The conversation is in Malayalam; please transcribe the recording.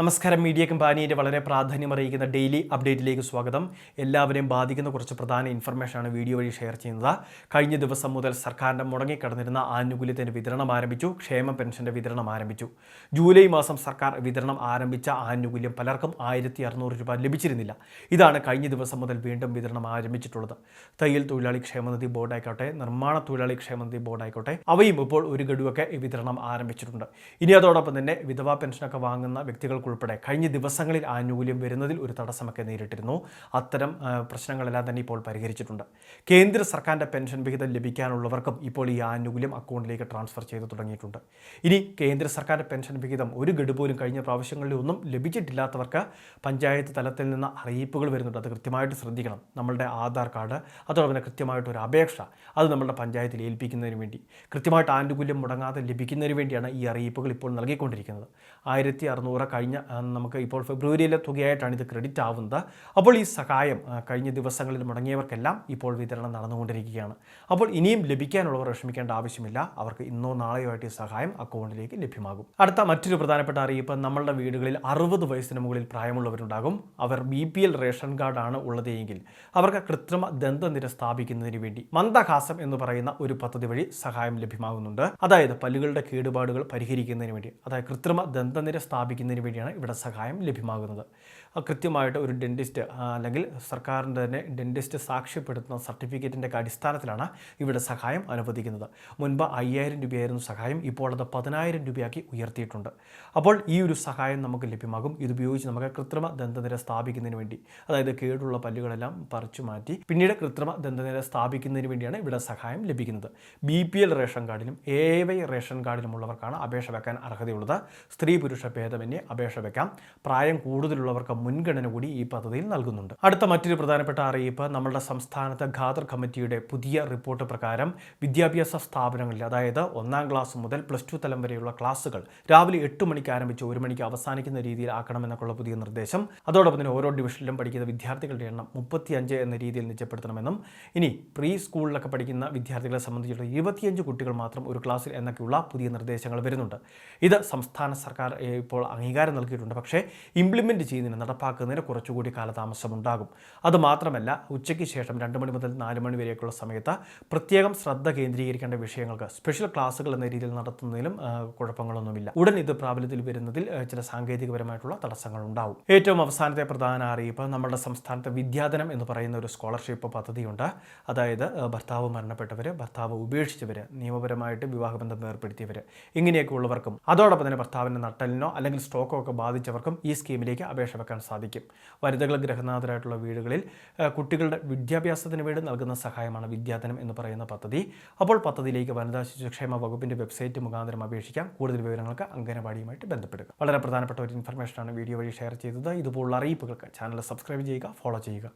നമസ്കാരം. മീഡിയ കമ്പാനിയുടെ വളരെ പ്രാധാന്യം അറിയിക്കുന്ന ഡെയിലി അപ്ഡേറ്റിലേക്ക് സ്വാഗതം. എല്ലാവരെയും ബാധിക്കുന്ന കുറച്ച് പ്രധാന ഇൻഫർമേഷനാണ് വീഡിയോ വഴി ഷെയർ ചെയ്യുന്നത്. കഴിഞ്ഞ ദിവസം മുതൽ സർക്കാരിന്റെ മുടങ്ങിക്കിടന്നിരുന്ന ആനുകൂല്യത്തിന്റെ വിതരണം ആരംഭിച്ചു. ക്ഷേമ പെൻഷന്റെ വിതരണം ആരംഭിച്ചു. ജൂലൈ മാസം സർക്കാർ വിതരണം ആരംഭിച്ച ആനുകൂല്യം പലർക്കും ആയിരത്തി അറുന്നൂറ് രൂപ ലഭിച്ചിരുന്നില്ല. ഇതാണ് കഴിഞ്ഞ ദിവസം മുതൽ വീണ്ടും വിതരണം ആരംഭിച്ചിട്ടുള്ളത്. തയ്യൽ തൊഴിലാളി ക്ഷേമനിധി ബോർഡ് ആയിക്കോട്ടെ നിർമ്മാണ തൊഴിലാളി ക്ഷേമനിധി ബോർഡ് ആയിക്കോട്ടെ അവയും ഇപ്പോൾ ഒരു ഗഡുവൊക്കെ വിതരണം ആരംഭിച്ചിട്ടുണ്ട്. ഇനി അതോടൊപ്പം തന്നെ വിധവാ പെൻഷനൊക്കെ വാങ്ങുന്ന വ്യക്തികൾക്കുൾപ്പെടെ കഴിഞ്ഞ ദിവസങ്ങളിൽ ആനുകൂല്യം വരുന്നതിൽ ഒരു തടസ്സമൊക്കെ നേരിട്ടിരുന്നു. അത്തരം പ്രശ്നങ്ങളെല്ലാം തന്നെ ഇപ്പോൾ പരിഹരിച്ചിട്ടുണ്ട്. കേന്ദ്ര സർക്കാരിന്റെ പെൻഷൻ വിഹിതം ലഭിക്കാനുള്ളവർക്കും ഇപ്പോൾ ഈ ആനുകൂല്യം അക്കൗണ്ടിലേക്ക് ട്രാൻസ്ഫർ ചെയ്തു തുടങ്ങിയിട്ടുണ്ട്. ഇനി കേന്ദ്ര സർക്കാരിന്റെ പെൻഷൻ വിഹിതം ഒരു ഗഡു പോലും കഴിഞ്ഞ പ്രാവശ്യങ്ങളിൽ ഒന്നും ലഭിച്ചിട്ടില്ലാത്തവർക്ക് പഞ്ചായത്ത് തലത്തിൽ നിന്ന് അറിയിപ്പുകൾ വരുന്നുണ്ട്. അത് കൃത്യമായിട്ട് ശ്രദ്ധിക്കണം. നമ്മളുടെ ആധാർ കാർഡ് അതോടൊപ്പം തന്നെ കൃത്യമായിട്ട് ഒരു അപേക്ഷ അത് നമ്മളുടെ പഞ്ചായത്തിൽ ഏൽപ്പിക്കുന്നതിന് വേണ്ടി. കൃത്യമായിട്ട് ആനുകൂല്യം മുടങ്ങാതെ ലഭിക്കുന്നതിന് വേണ്ടിയാണ് ഈ അറിയിപ്പുകൾ ഇപ്പോൾ നൽകിക്കൊണ്ടിരിക്കുന്നത്. ആയിരത്തി അറുന്നൂറ് കഴിഞ്ഞ നമുക്ക് ഇപ്പോൾ ഫെബ്രുവരിയിലെ തുകയായിട്ടാണ് ഇത് ക്രെഡിറ്റ് ആവുന്നത്. അപ്പോൾ ഈ സഹായം കഴിഞ്ഞ ദിവസങ്ങളിൽ മുടങ്ങിയവർക്കെല്ലാം ഇപ്പോൾ വിതരണം നടന്നുകൊണ്ടിരിക്കുകയാണ്. അപ്പോൾ ഇനിയും ലഭിക്കാനുള്ളവർ വിഷമിക്കേണ്ട ആവശ്യമില്ല. അവർക്ക് ഇന്നോ നാളെയോ ആയിട്ട് ഈ സഹായം അക്കൗണ്ടിലേക്ക് ലഭ്യമാകും. അടുത്ത മറ്റൊരു പ്രധാനപ്പെട്ട അറിയിപ്പ് നമ്മളുടെ വീടുകളിൽ അറുപത് വയസ്സിന് മുകളിൽ പ്രായമുള്ളവരുണ്ടാകും. അവർ ബി പി എൽ റേഷൻ കാർഡാണ് ഉള്ളതെങ്കിൽ അവർക്ക് കൃത്രിമ ദന്തനിര സ്ഥാപിക്കുന്നതിന് വേണ്ടി മന്ദഹാസം എന്ന് പറയുന്ന ഒരു പദ്ധതി വഴി സഹായം ലഭ്യമാകുന്നുണ്ട്. അതായത് പല്ലുകളുടെ കേടുപാടുകൾ പരിഹരിക്കുന്നതിന് വേണ്ടി അതായത് കൃത്രിമ ദന്തനിര സ്ഥാപിക്കുന്നതിന് വേണ്ടിയാണ് ഇവിടെ സഹായം ലഭ്യമാകുന്നത്. കൃത്യമായിട്ട് ഒരു ഡെന്റിസ്റ്റ് അല്ലെങ്കിൽ സർക്കാരിന്റെ തന്നെ ഡെന്റിസ്റ്റ് സാക്ഷ്യപ്പെടുത്തുന്ന സർട്ടിഫിക്കറ്റിന്റെ അടിസ്ഥാനത്തിലാണ് ഇവിടെ സഹായം അനുവദിക്കുന്നത്. മുൻപ് അയ്യായിരം രൂപയായിരുന്നു സഹായം ഇപ്പോൾ അത് പതിനായിരം രൂപയാക്കി ഉയർത്തിയിട്ടുണ്ട്. അപ്പോൾ ഈ ഒരു സഹായം നമുക്ക് ലഭ്യമാകും. ഇതുപയോഗിച്ച് നമുക്ക് കൃത്രിമ ദന്തനിര സ്ഥാപിക്കുന്നതിന് വേണ്ടി അതായത് കേടുള്ള പല്ലുകളെല്ലാം പറിച്ചു മാറ്റി പിന്നീട് കൃത്രിമ ദന്തനിര സ്ഥാപിക്കുന്നതിന് വേണ്ടിയാണ് ഇവിടെ സഹായം ലഭിക്കുന്നത്. ബി പി എൽ റേഷൻ കാർഡിലും എ വൈ റേഷൻ കാർഡിലുമുള്ളവർക്കാണ് അപേക്ഷ വെക്കാൻ അർഹതയുള്ളത്. സ്ത്രീ പുരുഷ ഭേദമന്യേ അപേക്ഷ വെക്കാം പ്രായം കൂടുതലുള്ളവർക്ക് മുൻഗണന കൂടി ഈ പദ്ധതിയിൽ നൽകുന്നുണ്ട്. അടുത്ത മറ്റൊരു പ്രധാനപ്പെട്ട അറിയിപ്പ് നമ്മളുടെ സംസ്ഥാനത്തെ ഖാദർ കമ്മിറ്റിയുടെ പുതിയ റിപ്പോർട്ട് പ്രകാരം വിദ്യാഭ്യാസ സ്ഥാപനങ്ങളിൽ അതായത് ഒന്നാം ക്ലാസ് മുതൽ പ്ലസ് ടു തലം വരെയുള്ള ക്ലാസ്സുകൾ രാവിലെ എട്ട് മണിക്ക് ആരംഭിച്ച് ഒരു മണിക്ക് അവസാനിക്കുന്ന രീതിയിൽ ആക്കണമെന്നൊക്കെയുള്ള പുതിയ നിർദ്ദേശം. അതോടൊപ്പം തന്നെ ഓരോ ഡിവിഷനിലും പഠിക്കുന്ന വിദ്യാർത്ഥികളുടെ എണ്ണം മുപ്പത്തിയഞ്ച് എന്ന രീതിയിൽ നിശ്ചയപ്പെടുത്തണമെന്നും ഇനി പ്രീ സ്കൂളിലൊക്കെ പഠിക്കുന്ന വിദ്യാർത്ഥികളെ സംബന്ധിച്ചുള്ള ഇരുപത്തിയഞ്ച് കുട്ടികൾ മാത്രം ഒരു ക്ലാസ്സിൽ എന്നൊക്കെയുള്ള പുതിയ നിർദ്ദേശങ്ങൾ വരുന്നുണ്ട്. ഇത് സംസ്ഥാന സർക്കാർ ഇപ്പോൾ അംഗീകാരം നൽകിയിട്ടുണ്ട്. പക്ഷേ ഇംപ്ലിമെന്റ് ചെയ്യുന്നതിന് നടപ്പാക്കുന്നതിന് കുറച്ചുകൂടി കാലതാമസമുണ്ടാകും. അതുമാത്രമല്ല ഉച്ചയ്ക്ക് ശേഷം രണ്ട് മണി മുതൽ നാല് മണി വരെയൊക്കെയുള്ള സമയത്ത് പ്രത്യേകം ശ്രദ്ധ കേന്ദ്രീകരിക്കേണ്ട വിഷയങ്ങൾക്ക് സ്പെഷ്യൽ ക്ലാസ്സുകൾ എന്ന രീതിയിൽ നടത്തുന്നതിലും കുഴപ്പങ്ങളൊന്നുമില്ല. ഉടൻ ഇത് പ്രാബല്യത്തിൽ വരുന്നതിൽ ചില സാങ്കേതികപരമായിട്ടുള്ള തടസ്സങ്ങൾ ഉണ്ടാവും ഏറ്റവും അവസാനത്തെ പ്രധാന അറിയിപ്പ് നമ്മുടെ സംസ്ഥാനത്ത് വിദ്യാധനം എന്ന് പറയുന്ന ഒരു സ്കോളർഷിപ്പ് പദ്ധതിയുണ്ട്. അതായത് ഭർത്താവ് മരണപ്പെട്ടവർ ഭർത്താവ് ഉപേക്ഷിച്ചവർ നിയമപരമായിട്ട് വിവാഹബന്ധം ഏർപ്പെടുത്തിയവർ ഇങ്ങനെയൊക്കെ ഉള്ളവർക്കും അതോടൊപ്പം തന്നെ ഭർത്താവിന്റെ നട്ടലിനോ അല്ലെങ്കിൽ സ്ട്രോക്കോ ബാധിച്ചവർക്കും ഈ സ്കീമിലേക്ക് അപേക്ഷ വെക്കാൻ സാധിക്കും. വനിതകൾ ഗ്രഹനാഥരായിട്ടുള്ള വീടുകളിൽ കുട്ടികളുടെ വിദ്യാഭ്യാസത്തിന് വേണ്ടി നൽകുന്ന സഹായമാണ് വിദ്യാധനം എന്ന് പറയുന്ന പദ്ധതി. അപ്പോൾ പദ്ധതിയിലേക്ക് വനിതാ ശിശുക്ഷേമ വകുപ്പിന്റെ വെബ്സൈറ്റ് മുഖാന്തരം അപേക്ഷിക്കാം. കൂടുതൽ വിവരങ്ങൾക്ക് അംഗനവാടിയുമായിട്ട് ബന്ധപ്പെടുക. വളരെ പ്രധാനപ്പെട്ട ഒരു ഇൻഫർമേഷനാണ് വീഡിയോ വഴി ഷെയർ ചെയ്തത്. ഇതുപോലുള്ള അറിയിപ്പുകൾക്ക് ചാനൽ സബ്സ്ക്രൈബ് ചെയ്യുക ഫോളോ ചെയ്യുക.